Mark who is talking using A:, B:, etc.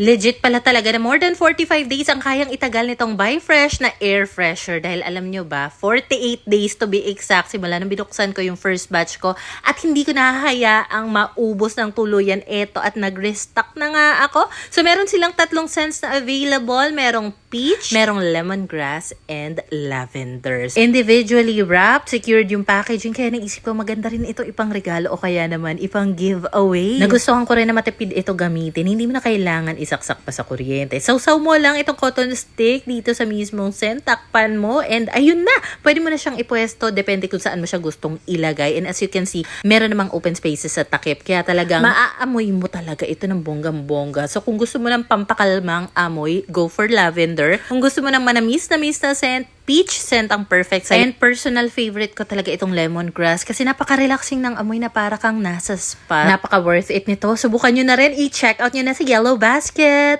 A: Legit pala talaga na more than 45 days ang kayang itagal nitong Buy Fresh na air fresher. Dahil alam nyo ba, 48 days to be exact simula nung binuksan ko yung first batch ko at hindi ko nahahayaang maubos ng tuluyan ito at nag-restock na nga ako. So meron silang tatlong scents na available. Merong peach, merong lemongrass, and lavenders. Individually wrapped, secured yung packaging. Kaya naisip ko maganda rin ito ipang regalo o kaya naman ipang giveaway. Nagustuhan ko rin na matipid ito gamitin. Hindi mo na kailangan isaksak pa sa kuryente. Sausaw mo lang itong cotton stick dito sa mismong scent. Takpan mo and ayun na. Pwede mo na siyang ipwesto. Depende kung saan mo siya gustong ilagay. And as you can see, meron namang open spaces sa takip. Kaya talagang maaamoy mo talaga ito ng bonggang-bongga. So kung gusto mo ng pampakalmang amoy, go for lavender. Kung gusto mo ng manamis na miss na scent, peach scent ang perfect sa'yo. And personal favorite ko talaga itong lemongrass kasi napaka-relaxing ng amoy na para kang nasa spa. Napaka-worth it nito. Subukan nyo na rin. I-check out nyo na sa Yellow Basket.